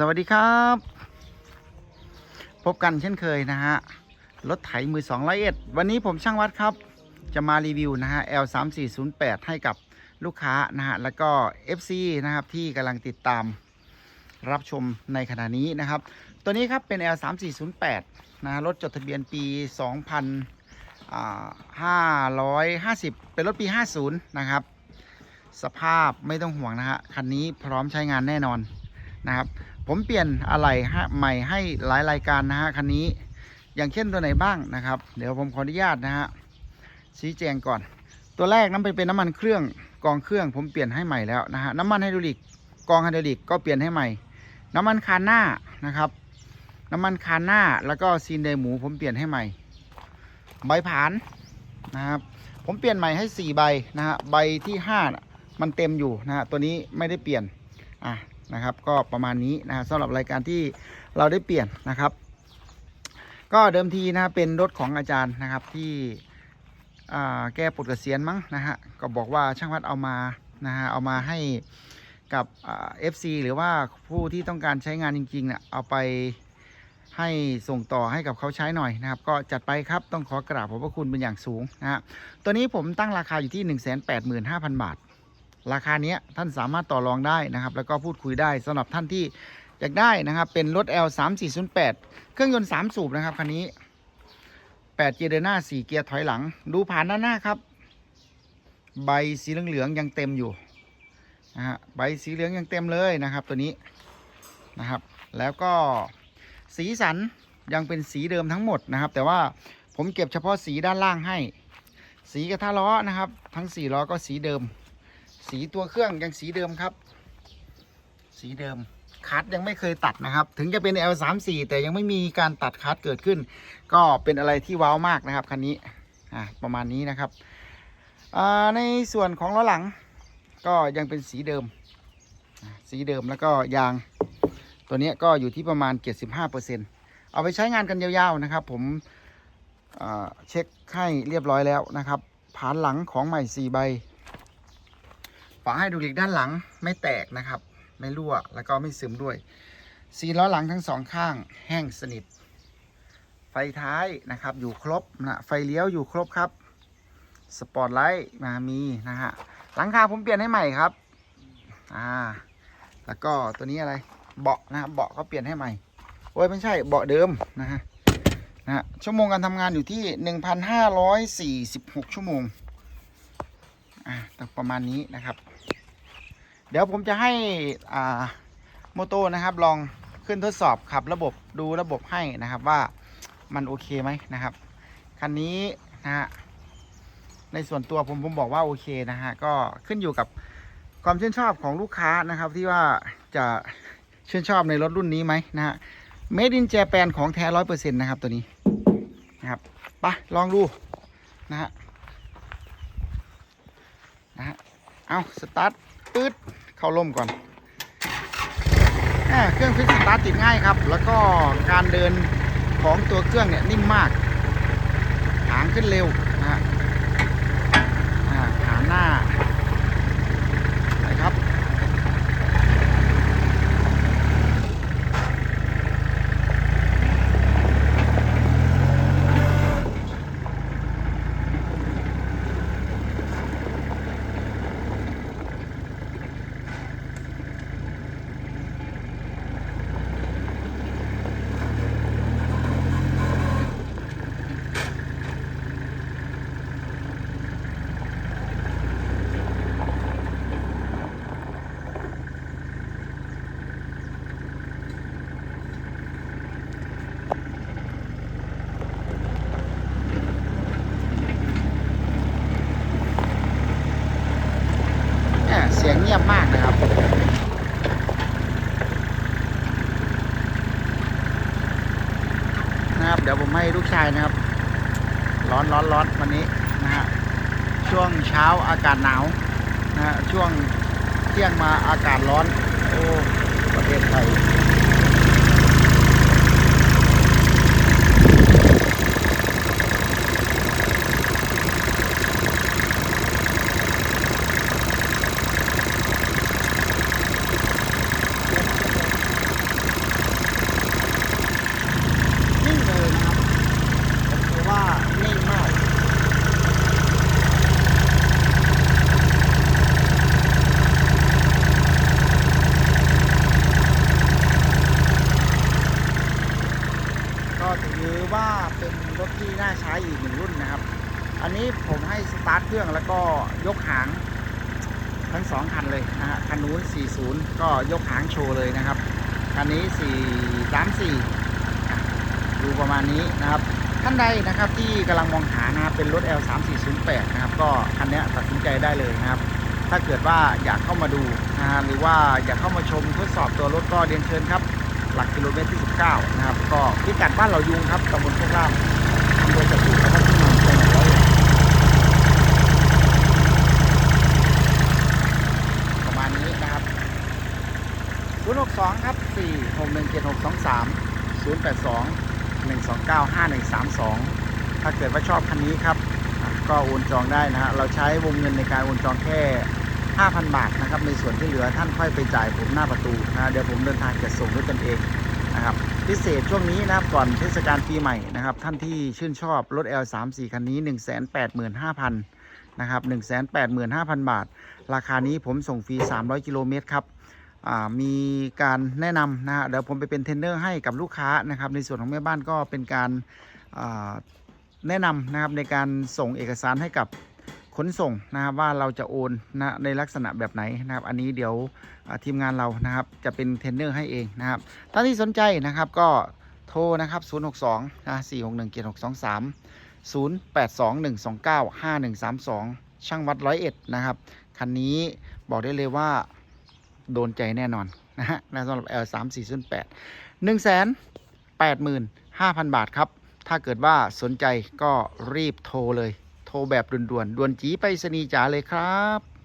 สวัสดีครับ พบกันเช่นเคยนะฮะ รถไถมือ2 0 1วันนี้ผมช่างวัดครับ จะมารีวิวนะฮะ L 3 4 0 8ให้กับลูกค้านะฮะ แล้วก็ FC นะครับ ที่กำลังติดตามรับชมในขณะนี้นะครับ ตัวนี้ครับเป็น L 3 4 0 8นะฮะรถจดทะเบียนปี 2550 เป็นรถปี 50 นะครับ สภาพไม่ต้องห่วงนะฮะ คันนี้พร้อมใช้งานแน่นอนนะครับ ผมเปลี่ยนอะไหล่ฮะใหม่ให้หลายรายการนะฮะคันนี้ อย่างเช่นตัวไหนบ้างนะครับ เดี๋ยวผมขออนุญาตนะฮะชี้แจงก่อน ตัวแรกนั้นเป็นน้ำมันเครื่องกองเครื่อง ผมเปลี่ยนให้ใหม่แล้วนะฮะน้ำมันไฮดรอลิกกองไฮดรอลิกก็เปลี่ยนให้ใหม่ น้ำมันคานหน้านะครับน้ำมันคานหน้าแล้วก็ซีนเดหมูผมเปลี่ยนให้ใหม่ ใบผานนะครับผมเปลี่ยนใหม่ให้ 4 ใบนะฮะใบที่5มันเต็มอยู่นะฮะตัวนี้ไม่ได้เปลี่ยนอะ นะครับ ก็ประมาณนี้นะฮะสำหรับรายการที่เราได้เปลี่ยนนะครับ ก็เดิมทีนะเป็นรถของอาจารย์นะครับที่แก้ปลดเกษียณมั้งนะฮะก็บอกว่าช่างวัดเอามานะฮะเอามาให้กับเอฟซีหรือว่าผู้ที่ต้องการใช้งานจริงๆเนะ่ยเอาไปให้ส่งต่อให้กับเขาใช้หน่อยนะครับ ก็จัดไปครับต้องขอกราบขอบพระคุณเป็นอย่างสูงนะฮะตัวนี้ผมตั้งราคาอยู่ที่ 185,000 บาท ราคาเนี้ยท่านสามารถต่อรองได้นะครับ แล้วก็พูดคุยได้สำหรับท่านที่อยากได้นะครับ เป็นรถ L 3 4 0 8เครื่องยนต์ 3 สูบนะครับคันนี้ 8 เกียร์เดินหน้า 4 เกียร์ถอยหลัง ดูผ่านด้านหน้าครับ ใบสีเหลืองๆยังเต็มอยู่นะฮะใบสีเหลืองยังเต็มเลยนะครับ ตัวนี้นะครับ แล้วก็สีสันยังเป็นสีเดิมทั้งหมดนะครับ แต่ว่าผมเก็บเฉพาะสีด้านล่างให้ สีกระทะล้อนะครับ ทั้งสี่ล้อก็สีเดิม สีตัวเครื่องยังสีเดิมครับ สีเดิมคัดยังไม่เคยตัดนะครับ ถึงจะเป็น L34 แต่ยังไม่มีการตัดคัดเกิดขึ้น ก็เป็นอะไรที่ว้าวมากนะครับคันนี้อ่าประมาณนี้นะครับอ่าในส่วนของล้อหลังก็ยังเป็นสีเดิม สีเดิมแล้วก็ยางตัวนี้ก็อยู่ที่ประมาณ 75%เอาไปใช้งานกันยาวๆนะครับ ผมอ่าเช็คให้เรียบร้อยแล้วนะครับ ผ่านหลังของใหม่ 4 ใบาให้ดูหลิกด้านหลังไม่แตกนะครับ ไม่รั่วแล้วก็ไม่ซึมด้วยสีล้อหลังทั้งสองข้างแห้งสนิท ไฟท้ายนะครับอยู่ครบนะไฟเลี้ยวอยู่ครบครับสปอร์ตไลท์มามีนะฮะหลังคาผมเปลี่ยนให้ใหม่ครับอ่าแล้วก็ตัวนี้อะไรเบาะนะครับเบาะก็เปลี่ยนให้ใหม่โอ้ยไม่ใช่เบาะเดิมนะฮะนะฮะชั่วโมงการทำงานอยู่ที่ 1,546 ชั่วโมง อ่าประมาณนี้นะครับ เดี๋ยวผมจะให้อ่าโมโตนะครับ ลองขึ้นทดสอบขับระบบดูระบบให้นะครับว่ามันโอเคไหมนะครับคันนี้นะฮะในส่วนตัวผมผมบอกว่าโอเคนะฮะก็ขึ้นอยู่กับความชื่นชอบของลูกค้านะครับ ที่ว่าจะชื่นชอบในรถรุ่นนี้ไหมนะฮะ Made in Japan ของแท้ร้อยเปอร์เซ็นต์นะครับตัวนี้นะครับไปลองดูนะฮะ เอาสตาร์ทปื๊ดเข้าร่มก่อนอเครื่องฟิตสตาร์ทติดง่ายครับ แล้วก็การเดินของตัวเครื่องเนี่ยนิ่มมากหางขึ้นเร็วนะฮะหางหน้าไปครับ เนี่ยเสียงเงียบมากนะครับ นะครับ เดี๋ยวผมให้ ลูกชายนะครับ ร้อนร้อนร้อนวันนี้นะฮะช่วงเช้าอากาศหนาวนะฮะช่วงเที่ยงมาอากาศร้อน โอ้ประเทศไทย ผมให้สตาร์ทเครื่องแล้วก็ยกหางทั้งสองคันเลยนะฮะคันนู้น40 ก็ยกหางโชว์เลยนะครับ คันนี้ 434 ดูประมาณนี้นะครับ ท่านใดนะครับที่กำลังมองหานะครับเป็นรถ L 3 4 0 8นะครับ ก็คันนี้ตัดสินใจได้เลยนะครับ ถ้าเกิดว่าอยากเข้ามาดูนะฮะหรือว่าอยากเข้ามาชมทดสอบตัวรถก็เรียนเชิญครับ หลักกิโลเมตรที่ 19 นะครับ ก็พิกัดบ้านเรายุงครับตำบลโคกล่ามอำเภอสตูล 082 129 5132 ถ้าเกิดว่าชอบคันนี้ครับ ก็โอนจองได้นะฮะ เราใช้วงเงินในการโอนจองแค่ 5,000 บาทนะครับ ในส่วนที่เหลือท่านค่อยไปจ่ายผมหน้าประตูนะเดี๋ยวผมเดินทางจะส่งด้วยตนเองนะครับ พิเศษช่วงนี้นะครับก่อนเทศกาลปีใหม่นะครับ ท่านที่ชื่นชอบรถ L34 คันนี้ 185,000นะครับ185,000 บาท ราคานี้ผมส่งฟรี 300 กิโลเมตรครับ มีการแนะนำนะฮะเดี๋ยวผมไปเป็นเทรนเนอร์ให้กับลูกค้านะครับ ในส่วนของแม่บ้านก็เป็นการาแนะนำนะครับในการส่งเอกสารให้กับขนส่งนะครับว่าเราจะโอนนะในลักษณะแบบไหนนะครับ อันนี้เดี๋ยวทีมงานเรานะครับจะเป็นเทรนเนอร์ให้เองนะครับท่านที่สนใจนะครับก็โทรนะครับ 062นะ461 7623 082 129 5132 ช่างวัดร้อยเอ็ดนะครับ คันนี้บอกได้เลยว่า โดนใจแน่นอนนะฮะนะสำหรับ L 3 4 0 8 1 8 5 0 0 0 บาทครับ ถ้าเกิดว่าสนใจก็รีบโทรเลย โทรแบบด่วนๆ ด่วนจีไปสนีจ๋าเลยครับ